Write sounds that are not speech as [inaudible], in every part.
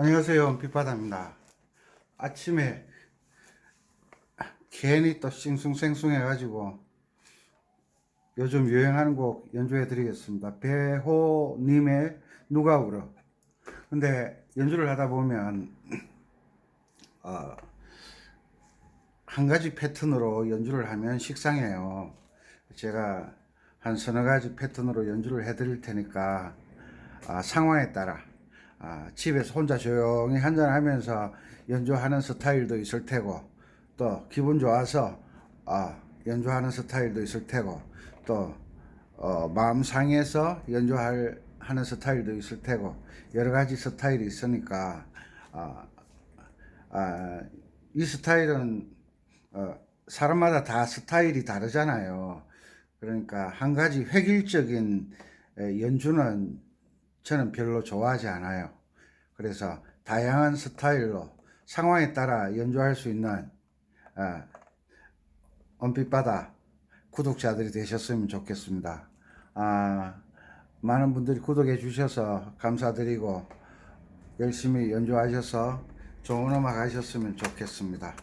안녕하세요. 빛바다입니다. 아침에 괜히 또 싱숭생숭해가지고 요즘 유행하는 곡 연주해 드리겠습니다. 배호님의 누가 울어. 근데 연주를 하다 보면 어, 한 가지 패턴으로 연주를 하면 식상해요. 제가 한 서너 가지 패턴으로 연주를 해 드릴 테니까 아, 상황에 따라 아, 집에서 혼자 조용히 한잔하면서 연주하는 스타일도 있을 테고 또 기분 좋아서 아, 연주하는 스타일도 있을 테고 또 어, 마음 상해서 연주할 하는 스타일도 있을 테고 여러 가지 스타일이 있으니까 아, 아, 이 스타일은 어, 사람마다 다 스타일이 다르잖아요. 그러니까 한 가지 획일적인 에, 연주는 저는 별로 좋아하지 않아요. 그래서 다양한 스타일로 상황에 따라 연주할 수 있는 어, 언빛바다 구독자들이 되셨으면 좋겠습니다. 아, 많은 분들이 구독해 주셔서 감사드리고 열심히 연주하셔서 좋은 음악 하셨으면 좋겠습니다.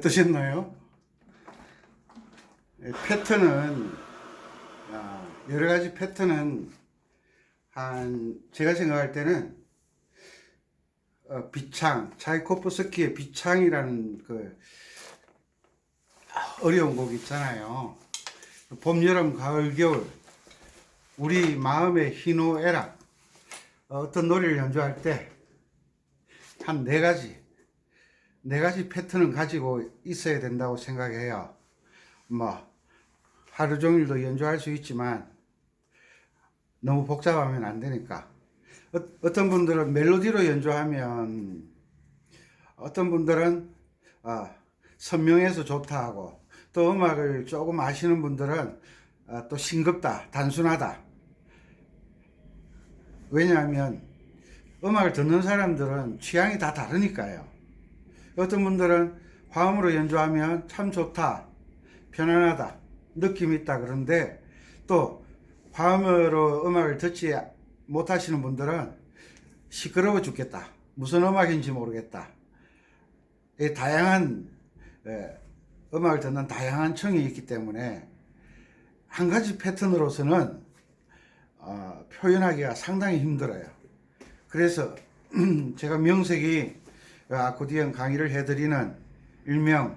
어떠셨나요? 예, 패턴은 아, 여러 가지 패턴은 한 제가 생각할 때는 어, 비창 차이코프스키의 비창이라는 그 어려운 곡 있잖아요. 봄, 여름, 가을, 겨울 우리 마음의 희노애락 어떤 노래를 연주할 때 한 네 가지 네 가지 패턴을 가지고 있어야 된다고 생각해요. 뭐 하루 종일도 연주할 수 있지만 너무 복잡하면 안 되니까 어, 어떤 분들은 멜로디로 연주하면 어떤 분들은 아, 선명해서 좋다 하고 또 음악을 조금 아시는 분들은 아, 또 싱겁다 단순하다 왜냐하면 음악을 듣는 사람들은 취향이 다 다르니까요. 어떤 분들은 화음으로 연주하면 참 좋다, 편안하다, 느낌 있다 그런데 또 화음으로 음악을 듣지 못하시는 분들은 시끄러워 죽겠다. 무슨 음악인지 모르겠다. 이 다양한 예, 음악을 듣는 다양한 청이 있기 때문에 한 가지 패턴으로서는 어, 표현하기가 상당히 힘들어요. 그래서 [clears throat] 제가 명색이 아코디언 강의를 해드리는 일명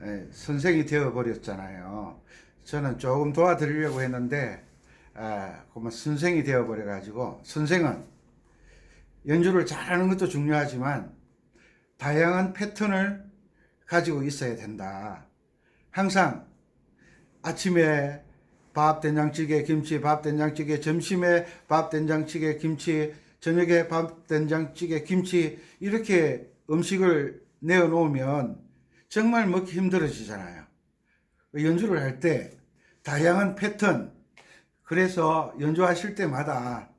에, 선생이 되어 버렸잖아요. 저는 조금 도와드리려고 했는데 아, 그만 선생이 되어 버려 가지고 선생은 연주를 잘하는 것도 중요하지만 다양한 패턴을 가지고 있어야 된다. 항상 아침에 밥 된장찌개 김치 밥 된장찌개 점심에 밥 된장찌개 김치 저녁에 밥 된장찌개 김치 이렇게 음식을 내어 놓으면 정말 먹기 힘들어지잖아요. 연주를 할 때 다양한 패턴 그래서 연주하실 때마다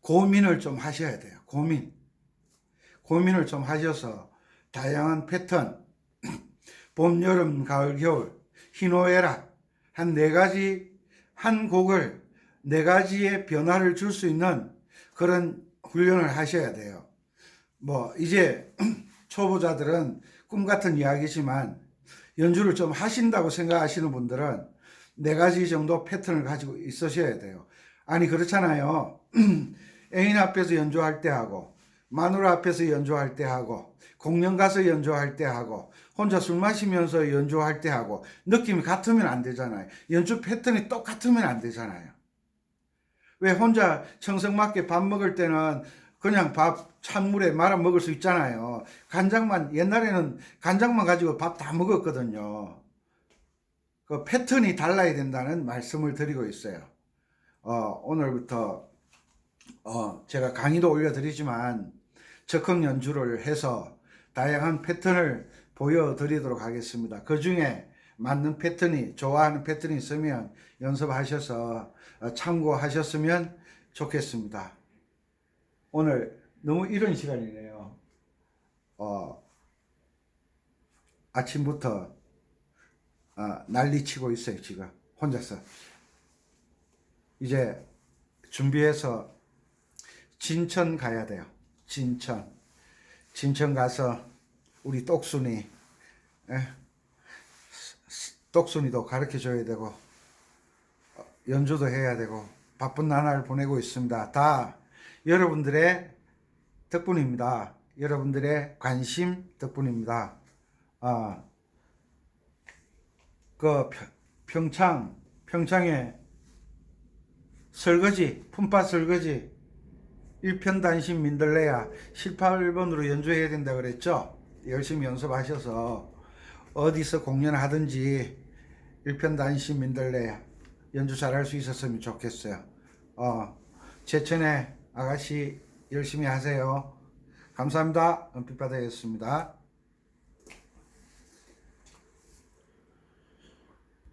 고민을 좀 하셔야 돼요. 고민. 고민을 좀 하셔서 다양한 패턴 [clears throat] 봄, 여름, 가을, 겨울 희노애락 한 네 가지 한 곡을 네 가지의 변화를 줄 수 있는 그런 훈련을 하셔야 돼요. 뭐 이제 [clears throat] 초보자들은 꿈 같은 이야기지만 연주를 좀 하신다고 생각하시는 분들은 네 가지 정도 패턴을 가지고 있으셔야 돼요. 아니 그렇잖아요. [clears throat] 애인 앞에서 연주할 때 하고 마누라 앞에서 연주할 때 하고 공연 가서 연주할 때 하고 혼자 술 마시면서 연주할 때 하고 느낌이 같으면 안 되잖아요. 연주 패턴이 똑같으면 안 되잖아요. 왜 혼자 청성맞게 밥 먹을 때는 그냥 밥 찬물에 말아 먹을 수 있잖아요. 간장만 옛날에는 간장만 가지고 밥 다 먹었거든요. 그 패턴이 달라야 된다는 말씀을 드리고 있어요. 어, 오늘부터 어, 제가 강의도 올려드리지만 적극 연주를 해서 다양한 패턴을 보여드리도록 하겠습니다. 그 중에 맞는 패턴이 좋아하는 패턴이 있으면 연습하셔서 어, 참고하셨으면 좋겠습니다. 오늘 너무 이른 시간이네요. 어, 아침부터 어, 난리치고 있어요 지금 혼자서. 이제 준비해서 진천 가야 돼요. 진천. 진천 가서 우리 똑순이 예, 똑순이도 가르쳐 줘야 되고 어, 연주도 해야 되고 바쁜 나날을 보내고 있습니다. 다 여러분들의 덕분입니다. 여러분들의 관심 덕분입니다. 아, 그 평- 평창 평창에 설거지 품바 설거지 일편단심 민들레야 7, 8번으로 연주해야 된다 그랬죠? 열심히 연습하셔서 어디서 공연하든지 일편단심 민들레야 연주 잘할 수 있었으면 좋겠어요. 어, 제천에 아가씨 열심히 하세요. 감사합니다. 은빛바다였습니다.